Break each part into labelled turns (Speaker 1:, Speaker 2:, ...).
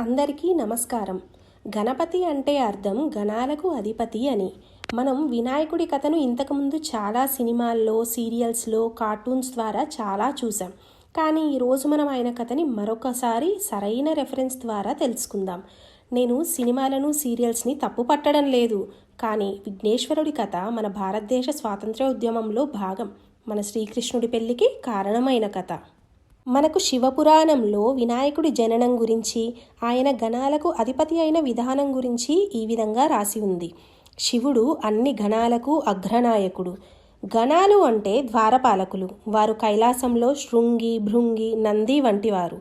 Speaker 1: అందరికీ నమస్కారం. గణపతి అంటే అర్థం గణాలకు అధిపతి అని. మనం వినాయకుడి కథను ఇంతకుముందు చాలా సినిమాల్లో సీరియల్స్లో కార్టూన్స్ ద్వారా చాలా చూసాం. కానీ ఈరోజు మనం ఆయన కథని మరొకసారి సరైన రెఫరెన్స్ ద్వారా తెలుసుకుందాం. నేను సినిమాలను సీరియల్స్ని తప్పు పట్టడం లేదు. కానీ విఘ్నేశ్వరుడి కథ మన భారతదేశ స్వాతంత్ర్య ఉద్యమంలో భాగం. మన శ్రీకృష్ణుడి పెళ్ళికి కారణమైన కథ. మనకు శివపురాణంలో వినాయకుడి జననం గురించి ఆయన గణాలకు అధిపతి అయిన విధానం గురించి ఈ విధంగా రాసి ఉంది. శివుడు అన్ని గణాలకు అగ్రనాయకుడు. గణాలు అంటే ద్వారపాలకులు. వారు కైలాసంలో శృంగి భృంగి నంది వంటివారు.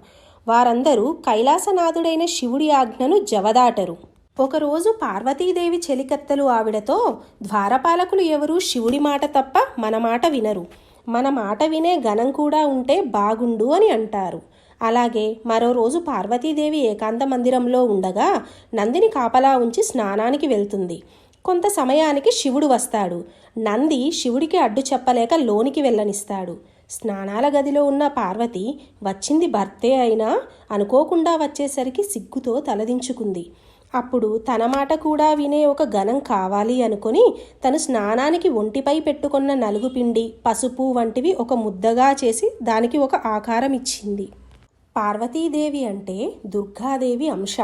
Speaker 1: వారందరూ కైలాసనాథుడైన శివుడి ఆజ్ఞను జవదాటరు. ఒకరోజు పార్వతీదేవి చెలికత్తలు ఆవిడతో ద్వారపాలకులు ఎవరు? శివుడి మాట తప్ప మన మాట వినరు. మన మాట వినే గణం కూడా ఉంటే బాగుండు అని అంటారు. అలాగే మరో రోజు పార్వతీదేవి ఏకాంత మందిరంలో ఉండగా నందిని కాపలా ఉంచి స్నానానికి వెళ్తుంది. కొంత సమయానికి శివుడు వస్తాడు. నంది శివుడికి అడ్డు చెప్పలేక లోనికి వెళ్ళనిస్తాడు. స్నానాల గదిలో ఉన్న పార్వతి వచ్చింది భర్తే అయినా? అనుకోకుండా వచ్చేసరికి సిగ్గుతో తలదించుకుంది. అప్పుడు తన మాట కూడా వినే ఒక గణం కావాలి అనుకుని తను స్నానానికి ఒంటిపై పెట్టుకున్న నలుగు పిండి పసుపు వంటివి ఒక ముద్దగా చేసి దానికి ఒక ఆకారం ఇచ్చింది. పార్వతీదేవి అంటే దుర్గాదేవి అంశ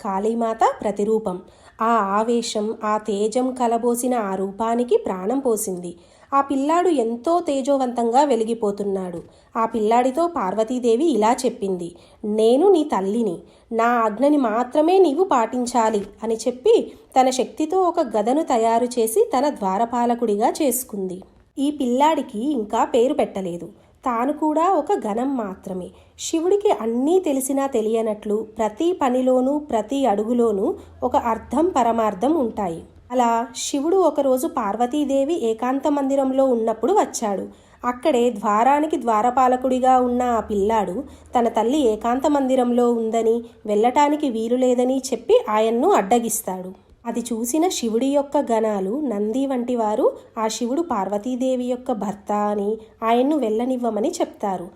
Speaker 1: కాళీమాత ప్రతిరూపం. ఆ ఆవేశం ఆ తేజం కలబోసిన ఆ రూపానికి ప్రాణం పోసింది. ఆ పిల్లాడు ఎంతో తేజోవంతంగా వెలిగిపోతున్నాడు. ఆ పిల్లాడితో పార్వతీదేవి ఇలా చెప్పింది నేను నీ తల్లిని నా ఆజ్ఞని మాత్రమే నీవు పాటించాలి అని చెప్పి తన శక్తితో ఒక గదను తయారు చేసి తన ద్వారపాలకుడిగా చేసుకుంది. ఈ పిల్లాడికి ఇంకా పేరు పెట్టలేదు. తాను కూడా ఒక గణం మాత్రమే. శివుడికి అన్నీ తెలిసినా తెలియనట్లు ప్రతి పనిలోనూ ప్రతి అడుగులోనూ ఒక అర్థం పరమార్థం ఉంటాయి. అలా శివుడు ఒకరోజు పార్వతీదేవి ఏకాంత మందిరంలో ఉన్నప్పుడు వచ్చాడు. అక్కడే ద్వారానికి ద్వారపాలకుడిగా ఉన్న ఆ పిల్లాడు తన తల్లి ఏకాంత మందిరంలో ఉందని వెళ్ళటానికి వీలు లేదని చెప్పి ఆయన్ను అడ్డగిస్తాడు. అది చూసిన శివుడి యొక్క గణాలు నంది వంటి వారు ఆ శివుడు పార్వతీదేవి యొక్క భర్త అని ఆయన్ను వెళ్ళనివ్వమని చెప్తారు.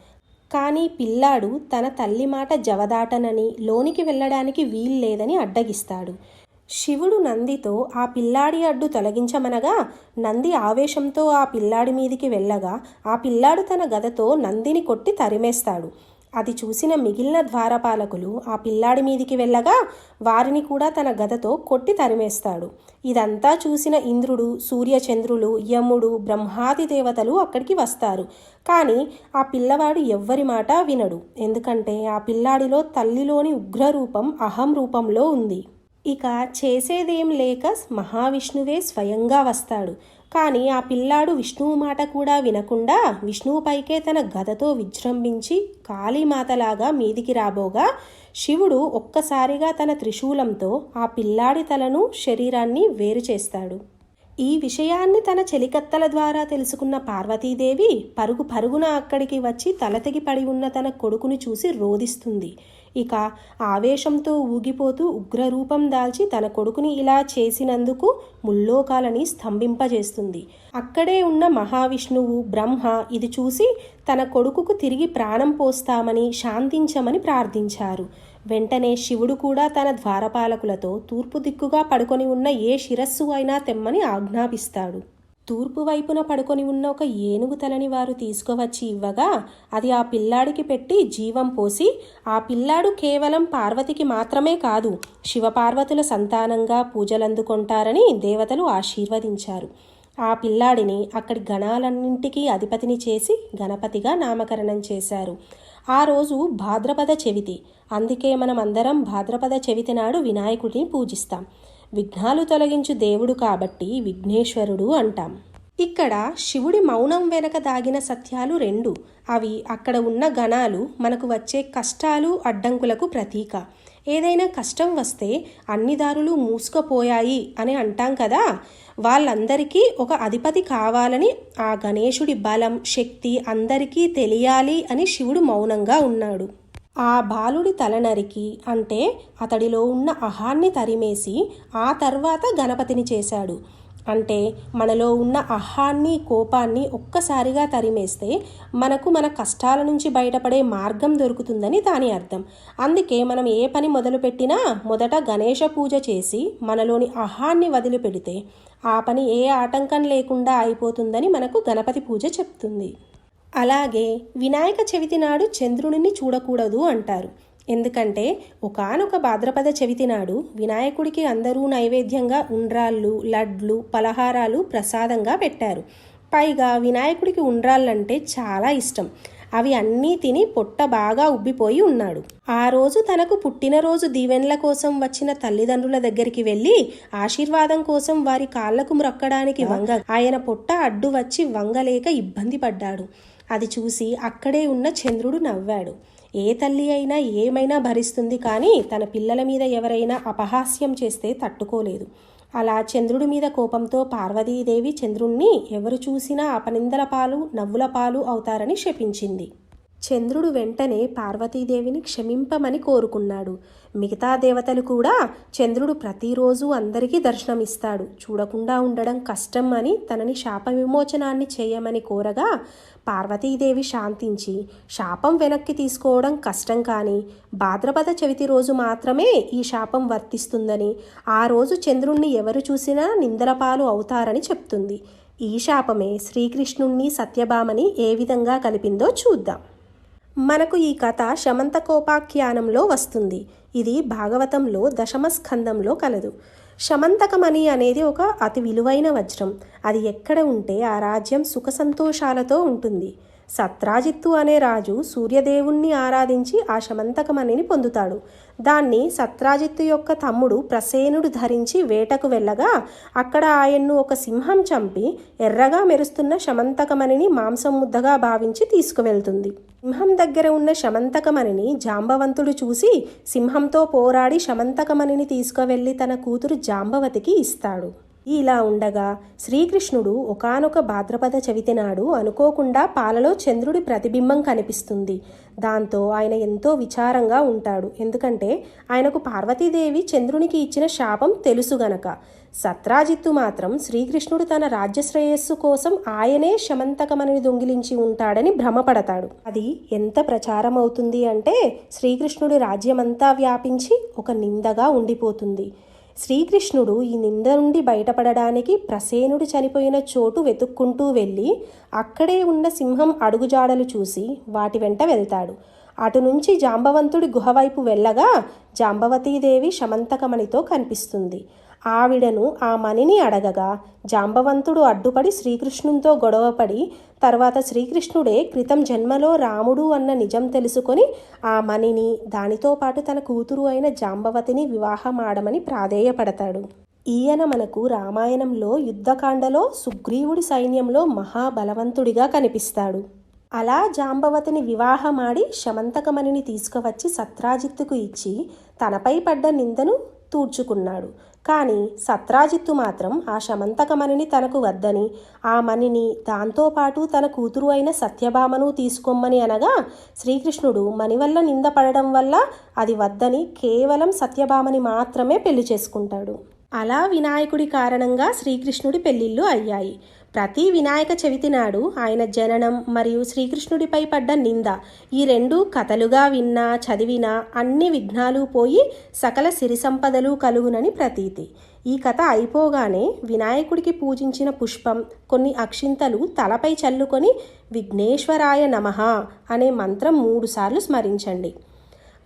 Speaker 1: కానీ పిల్లాడు తన తల్లి మాట జవదాటనని లోనికి వెళ్ళడానికి వీల్లేదని అడ్డగిస్తాడు. శివుడు నందితో ఆ పిల్లాడి అడ్డు తొలగించమనగా నంది ఆవేశంతో ఆ పిల్లాడి మీదికి వెళ్ళగా ఆ పిల్లాడు తన గదతో నందిని కొట్టి తరిమేస్తాడు. అది చూసిన మిగిలిన ద్వారపాలకులు ఆ పిల్లాడి మీదికి వెళ్ళగా వారిని కూడా తన గదతో కొట్టి తరిమేస్తాడు. ఇదంతా చూసిన ఇంద్రుడు సూర్యచంద్రులు యముడు బ్రహ్మాది దేవతలు అక్కడికి వస్తారు. కానీ ఆ పిల్లవాడు ఎవ్వరి మాట వినడు. ఎందుకంటే ఆ పిల్లాడిలో తల్లిలోని ఉగ్రరూపం అహం రూపంలో ఉంది. ఇక చేసేదేం లేక మహావిష్ణువే స్వయంగా వస్తాడు. కానీ ఆ పిల్లాడు విష్ణువు మాట కూడా వినకుండా విష్ణువుపైకే తన గదతో విజృంభించి కాళీమాతలాగా మీదికి రాబోగా శివుడు ఒక్కసారిగా తన త్రిశూలంతో ఆ పిల్లాడి తలను శరీరాన్ని వేరు చేస్తాడు. ఈ విషయాన్ని తన చెలికత్తల ద్వారా తెలుసుకున్న పార్వతీదేవి పరుగు పరుగున అక్కడికి వచ్చి తలతెగి పడి ఉన్న తన కొడుకుని చూసి రోదిస్తుంది ఇక ఆవేశంతో ఊగిపోతూ ఉగ్రరూపం దాల్చి తన కొడుకుని ఇలా చేసినందుకు ముల్లోకాలని స్తంభింపజేస్తుంది. అక్కడే ఉన్న మహావిష్ణువు బ్రహ్మ ఇది చూసి తన కొడుకుకు తిరిగి ప్రాణం పోస్తామని శాంతించమని ప్రార్థించారు. వెంటనే శివుడు కూడా తన ద్వారపాలకులతో తూర్పు దిక్కుగా పడుకొని ఉన్న ఏ శిరస్సు అయినా తెమ్మని ఆజ్ఞాపిస్తాడు. తూర్పు వైపున పడుకొని ఉన్న ఒక ఏనుగు తలని వారు తీసుకువచ్చి ఇవ్వగా అది ఆ పిల్లాడికి పెట్టి జీవం పోసి ఆ పిల్లాడు కేవలం పార్వతికి మాత్రమే కాదు శివపార్వతుల సంతానంగా పూజలందుకుంటారని దేవతలు ఆశీర్వదించారు. ఆ పిల్లాడిని అక్కడి గణాలన్నింటికీ అధిపతిని చేసి గణపతిగా నామకరణం చేశారు. ఆ రోజు భాద్రపద చెవితి. అందుకే మనం అందరం భాద్రపద చవితి నాడు వినాయకుడిని పూజిస్తాం. విఘ్నాలు తొలగించు దేవుడు కాబట్టి విఘ్నేశ్వరుడు అంటాం. ఇక్కడ శివుడి మౌనం వెనక దాగిన సత్యాలు రెండు. అవి అక్కడ ఉన్న గణాలు మనకు వచ్చే కష్టాలు అడ్డంకులకు ప్రతీక. ఏదైనా కష్టం వస్తే అన్ని దారులు మూసుకుపోయాయి అని అంటాం కదా? వాళ్ళందరికీ ఒక అధిపతి కావాలని ఆ గణేశుడి బలం శక్తి అందరికీ తెలియాలి అని శివుడు మౌనంగా ఉన్నాడు. ఆ బాలుడి తల నరికి అంటే అతడిలో ఉన్న అహాన్ని తరిమేసి ఆ తర్వాత గణపతిని చేశాడు. అంటే మనలో ఉన్న అహాన్ని కోపాన్ని ఒక్కసారిగా తరిమేస్తే మనకు మన కష్టాల నుంచి బయటపడే మార్గం దొరుకుతుందని దాని అర్థం. అందుకే మనం ఏ పని మొదలుపెట్టినా మొదట గణేష పూజ చేసి మనలోని అహాన్ని వదిలిపెడితే ఆ పని ఏ ఆటంకం లేకుండా అయిపోతుందని మనకు గణపతి పూజ చెప్తుంది. అలాగే వినాయక చవితి నాడు చంద్రుడిని చూడకూడదు అంటారు. ఎందుకంటే ఒకానొక భాద్రపద చవితి నాడు వినాయకుడికి అందరూ నైవేద్యంగా ఉండ్రాళ్ళు లడ్లు పలహారాలు ప్రసాదంగా పెట్టారు. పైగా వినాయకుడికి ఉండ్రాళ్ళంటే చాలా ఇష్టం. అవి అన్నీ తిని పొట్ట బాగా ఉబ్బిపోయి ఉన్నాడు. ఆ రోజు తనకు పుట్టినరోజు దీవెన్ల కోసం వచ్చిన తల్లిదండ్రుల దగ్గరికి వెళ్ళి ఆశీర్వాదం కోసం వారి కాళ్ళకు మ్రొక్కడానికి వంగ ఆయన పొట్ట అడ్డు వచ్చి వంగలేక ఇబ్బంది పడ్డాడు. అది చూసి అక్కడే ఉన్న చంద్రుడు నవ్వాడు. ఏ తల్లి అయినా ఏమైనా భరిస్తుంది కానీ తన పిల్లల మీద ఎవరైనా అపహాస్యం చేస్తే తట్టుకోలేదు. అలా చంద్రుడి మీద కోపంతో పార్వతీదేవి చంద్రుణ్ణి ఎవరు చూసినా అపనిందల పాలు నవ్వుల పాలు అవుతారని శపించింది. చంద్రుడు వెంటనే పార్వతీదేవిని క్షమింపమని కోరుకున్నాడు. మిగతా దేవతలు కూడా చంద్రుడు ప్రతిరోజు అందరికీ దర్శనమిస్తాడు. చూడకుండా ఉండడం కష్టం అని తనని శాప విమోచనాన్ని చేయమని కోరగా పార్వతీదేవి శాంతించి శాపం వెనక్కి తీసుకోవడం కష్టం కానీ భాద్రపద చవితి రోజు మాత్రమే ఈ శాపం వర్తిస్తుందని ఆ రోజు చంద్రుణ్ణి ఎవరు చూసినా నిందలపాలు అవుతారని చెప్తుంది. ఈ శాపమే శ్రీకృష్ణుణ్ణి సత్యభామని ఏ విధంగా కలిపిందో చూద్దాం. మనకు ఈ కథ శమంతకోపాఖ్యానంలో వస్తుంది. ఇది భాగవతంలో దశమ స్కందంలో కలదు. శమంతకమణి అనేది ఒక అతి విలువైన వజ్రం. అది ఎక్కడ ఉంటే ఆ రాజ్యం సుఖ సంతోషాలతో ఉంటుంది. సత్రాజిత్తు అనే రాజు సూర్యదేవుణ్ణి ఆరాధించి ఆ శమంతకమణిని పొందుతాడు. దాన్ని సత్రాజిత్తు యొక్క తమ్ముడు ప్రసేనుడు ధరించి వేటకు వెళ్ళగా అక్కడ ఆయన్ను ఒక సింహం చంపి ఎర్రగా మెరుస్తున్న శమంతకమణిని మాంసం ముద్దగా భావించి తీసుకువెళ్తుంది. సింహం దగ్గర ఉన్న శమంతకమణిని జాంబవంతుడు చూసి సింహంతో పోరాడి శమంతకమణిని తీసుకువెళ్ళి తన కూతురు జాంబవతికి ఇస్తాడు. ఇలా ఉండగా శ్రీకృష్ణుడు ఒకానొక భాద్రపద చవితి నాడు అనుకోకుండా పాలలో చంద్రుడి ప్రతిబింబం కనిపిస్తుంది. దాంతో ఆయన ఎంతో విచారంగా ఉంటాడు. ఎందుకంటే ఆయనకు పార్వతీదేవి చంద్రునికి ఇచ్చిన శాపం తెలుసు గనక. సత్రాజిత్తు మాత్రం శ్రీకృష్ణుడు తన రాజ్యశ్రేయస్సు కోసం ఆయనే శమంతకమని దొంగిలించి ఉంటాడని భ్రమపడతాడు. అది ఎంత ప్రచారం అవుతుంది అంటే శ్రీకృష్ణుడి రాజ్యమంతా వ్యాపించి ఒక నిందగా ఉండిపోతుంది. శ్రీకృష్ణుడు ఈ నింద నుండి బయటపడడానికి ప్రసేనుడు చనిపోయిన చోటు వెతుక్కుంటూ వెళ్ళి అక్కడే ఉన్న సింహం అడుగుజాడలు చూసి వాటి వెంట వెళ్తాడు. అటు నుంచి జాంబవంతుడి గుహవైపు వెళ్ళగా జాంబవతీదేవి శమంతకమణితో కనిపిస్తుంది. ఆవిడను ఆ మణిని అడగగా జాంబవంతుడు అడ్డుపడి శ్రీకృష్ణునితో గొడవపడి తర్వాత శ్రీకృష్ణుడే క్రితం జన్మలో రాముడు అన్న నిజం తెలుసుకొని ఆ మణిని దానితో పాటు తన కూతురు అయిన జాంబవతిని వివాహమాడమని ప్రాధేయపడతాడు. ఈయన మనకు రామాయణంలో యుద్ధకాండలో సుగ్రీవుడి సైన్యంలో మహాబలవంతుడిగా కనిపిస్తాడు. అలా జాంబవతిని వివాహమాడి శమంతకమణిని తీసుకువచ్చి సత్రాజిత్తుకు ఇచ్చి తనపై పడ్డ నిందను తూర్చుకున్నాడు. కానీ సత్రాజిత్తు మాత్రం ఆ శమంతకమణిని తనకు వద్దని ఆ మణిని దాంతోపాటు తన కూతురు అయిన సత్యభామను తీసుకోమ్మని అనగా శ్రీకృష్ణుడు మణి వల్ల నిందపడడం వల్ల అది వద్దని కేవలం సత్యభామని మాత్రమే పెళ్ళి చేసుకుంటాడు. అలా వినాయకుడి కారణంగా శ్రీకృష్ణుడి పెళ్ళిళ్ళు అయ్యాయి. ప్రతి వినాయక చవితి నాడు ఆయన జననం మరియు శ్రీకృష్ణుడిపై పడ్డ నింద ఈ రెండు కథలుగా విన్నా చదివినా అన్ని విఘ్నాలు పోయి సకల సిరి సంపదలు కలుగునని ప్రతీతి. ఈ కథ అయిపోగానే వినాయకుడికి పూజించిన పుష్పం కొన్ని అక్షింతలు తలపై చల్లుకొని విఘ్నేశ్వరాయ నమః అనే మంత్రం మూడుసార్లు స్మరించండి.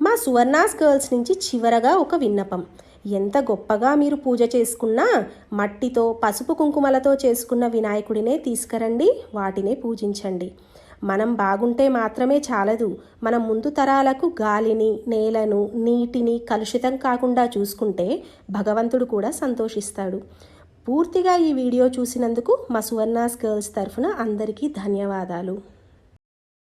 Speaker 1: మా సువర్ణాస్ గర్ల్స్ నుంచి చివరగా ఒక విన్నపం. ఎంత గొప్పగా మీరు పూజ చేసుకున్నా మట్టితో పసుపు కుంకుమలతో చేసుకున్న వినాయకుడినే తీసుకురండి వాటినే పూజించండి. మనం బాగుంటే మాత్రమే చాలదు. మనం ముందు తరాలకు గాలిని నేలను నీటిని కలుషితం కాకుండా చూసుకుంటే భగవంతుడు కూడా సంతోషిస్తాడు. పూర్తిగా ఈ వీడియో చూసినందుకు మా సువర్ణాస్ గర్ల్స్ తరఫున అందరికీ ధన్యవాదాలు.